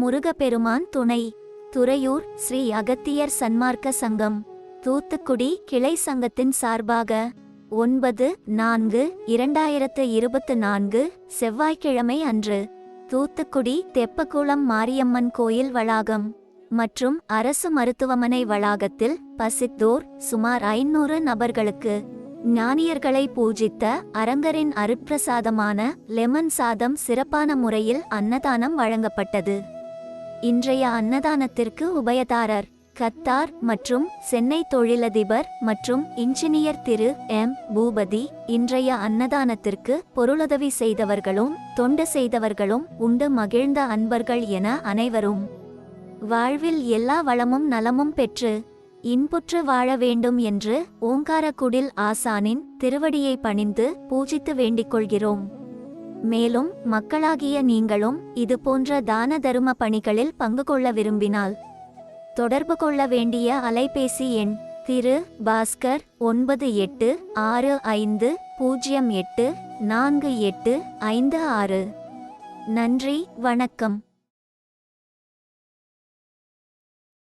முருகப்பெருமான் துணை. துறையூர் ஸ்ரீ அகத்தியர் சன்மார்க்க சங்கம். தூத்துக்குடி கிளை சங்கத்தின் சார்பாக ஒன்பது நான்கு இரண்டாயிரத்து இருபத்து நான்கு செவ்வாய்க்கிழமை அன்று தூத்துக்குடி தெப்பக்குளம் மாரியம்மன் கோயில் வளாகம் மற்றும் அரசு மருத்துவமனை வளாகத்தில் பசித்தோர் சுமார் ஐநூறு நபர்களுக்கு ஞானியர்களை பூஜித்த அரங்கரின் அருட்பிரசாதமான லெமன் சாதம் சிறப்பான முறையில் அன்னதானம் வழங்கப்பட்டது. இன்றைய அன்னதானத்திற்கு உபயதாரர் கத்தார் மற்றும் சென்னை தொழிலதிபர் மற்றும் இன்ஜினியர் திரு. எம். பூபதி இன்றைய அன்னதானத்திற்கு பொருளுதவி செய்தவர்களும் தொண்டு செய்தவர்களும் உண்டு மகிழ்ந்த அன்பர்கள் என அனைவரும். வாழ்வில் எல்லா வளமும் நலமும் பெற்று இன்புற்று வாழ வேண்டும் என்று ஓங்காரக்குடில் ஆசானின் திருவடியை பணிந்து பூஜித்து வேண்டிக் கொள்கிறோம். மேலும் மக்களாகிய நீங்களும் இது போன்ற தான தரும பணிகளில் பங்கு கொள்ள விரும்பினால் தொடர்பு கொள்ள வேண்டிய அலைபேசி எண் திரு பாஸ்கர் ஒன்பது எட்டு ஆறு ஐந்து பூஜ்ஜியம் எட்டு நான்கு எட்டு ஐந்து ஆறு. நன்றி வணக்கம்.